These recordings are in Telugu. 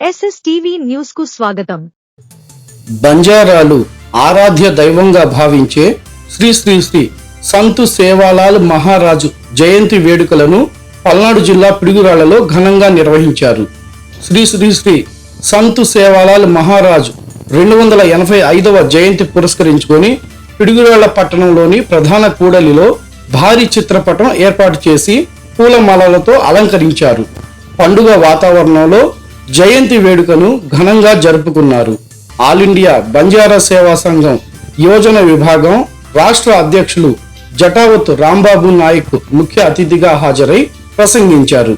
ఎస్ఎస్టీవీ న్యూస్కు స్వాగతం. బంజారాలు ఆరాధ్య దైవంగా భావించే శ్రీ శ్రీ శ్రీ సంతు సేవాలాల్ మహారాజు జయంతి వేడుకలను పల్నాడు జిల్లా పిడుగురాళ్ళలో ఘనంగా నిర్వహించారు. శ్రీ శ్రీ శ్రీ సంతు సేవాలాల్ మహారాజు రెండు వందల ఎనభై ఐదవ జయంతి పురస్కరించుకొని పిడుగురాళ్ళ పట్టణంలోని ప్రధాన కూడలిలో భారీ చిత్రపటం ఏర్పాటు చేసి పూలమాలలతో అలంకరించారు. పండుగ వాతావరణంలో జయంతి వేడుకను ఘనంగా జరుపుకున్నారు. ఆల్ ఇండియా బంజారా సేవా సంఘం యోజన విభాగం రాష్ట్ర అధ్యక్షులు జటావత్ రాంబాబు నాయక్ ముఖ్య అతిథిగా హాజరై ప్రసంగించారు.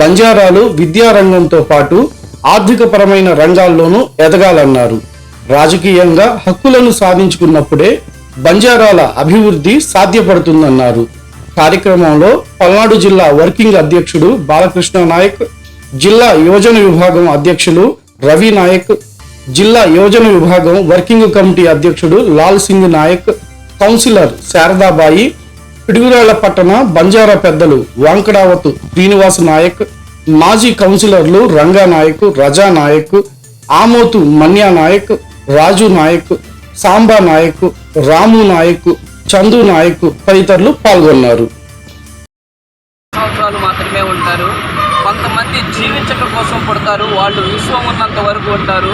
బంజారాలు విద్యారంగంతో పాటు ఆర్థికపరమైన రంగాల్లోనూ ఎదగాలన్నారు. రాజకీయంగా హక్కులను సాధించుకున్నప్పుడే బంజారాల అభివృద్ధి సాధ్యపడుతుందన్నారు. కార్యక్రమంలో పల్నాడు జిల్లా వర్కింగ్ అధ్యక్షుడు బాలకృష్ణ నాయక్ జిల్లా యోజన విభాగం అధ్యక్షులు రవి నాయక్ జిల్లా యోజన విభాగం వర్కింగ్ కమిటీ అధ్యక్షుడు లాల్ సింగ్ నాయక్ కౌన్సిలర్ శారదాబాయి పిడుగురాళ్ళ పట్టణ బంజారా పెద్దలు వాంకడావతు శ్రీనివాస్ నాయక్ మాజీ కౌన్సిలర్లు రంగా నాయక్ రజా నాయక్ ఆమోతు మన్యా నాయక్ రాజు నాయక్ సాంబా నాయక్ రాము నాయక్ చందు నాయక్ తదితరులు పాల్గొన్నారు. సంవత్సరాలు మాత్రమే ఉంటారు. కొంతమంది జీవించటం కోసం పుడతారు వాళ్ళు విశ్వం ఉన్నంత వరకు ఉంటారు.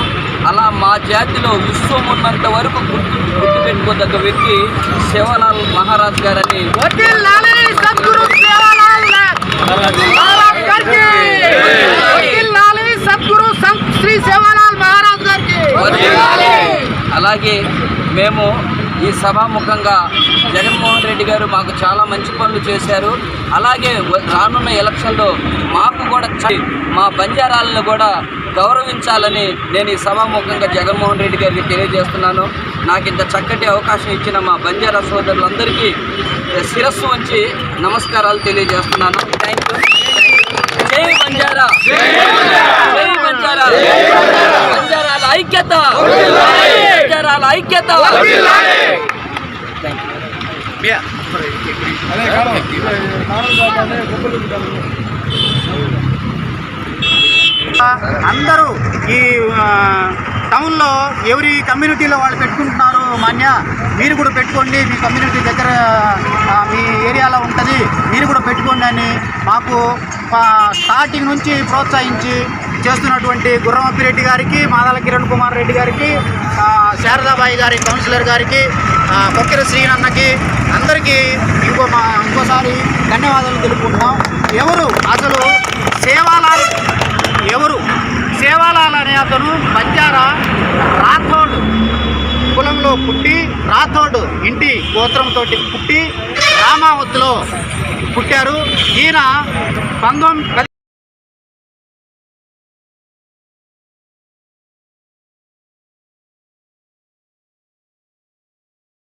అలా మా జాతిలో విశ్వం ఉన్నంత వరకు గుర్తు గుర్తుపెట్టుకోదగ్గ వ్యక్తి శివలాల్ మహారాజ్ గారని. అలాగే మేము ఈ సభాముఖంగా జగన్మోహన్ రెడ్డి గారు మాకు చాలా మంచి పనులు చేశారు. అలాగే రానున్న ఎలక్షన్లో మాకు కూడా మా బంజారాలను కూడా గౌరవించాలని నేను ఈ సభాముఖంగా జగన్మోహన్ రెడ్డి గారికి తెలియజేస్తున్నాను. నాకు ఇంత చక్కటి అవకాశం ఇచ్చిన మా బంజారా సోదరులందరికీ శిరస్సు ఉంచి నమస్కారాలు తెలియజేస్తున్నాను. థ్యాంక్ యూ జై బంజారా. జై బంజారా. ఐక్యత. అందరూ ఈ టౌన్లో ఎవరి కమ్యూనిటీలో వాళ్ళు పెట్టుకుంటున్నారు మాన్య మీరు కూడా పెట్టుకోండి. మీ కమ్యూనిటీ దగ్గర మీ ఏరియాలో ఉంటుంది మీరు కూడా పెట్టుకోండి అని మాకు స్టార్టింగ్ నుంచి ప్రోత్సహించి చేస్తున్నటువంటి గుర్రమప్పిరెడ్డి గారికి మాదాల కిరణ్ కుమార్ రెడ్డి గారికి శారదాబాయి గారి కౌన్సిలర్ గారికి ఆ, కొక్కెర శ్రీనన్నకి అందరికీ ఇంకో మా ఇంకోసారి ధన్యవాదాలు తెలుపుకుంటున్నాం. ఎవరు? అసలు సేవాలాల్ ఎవరు? సేవాలాల్ అనే అతను బంజారా రాథోడ్ కులంలో పుట్టి రాథోడ్ ఇంటి గోత్రంతో పుట్టి రామావతిలో పుట్టారు. ఈయన పంతొమ్మిది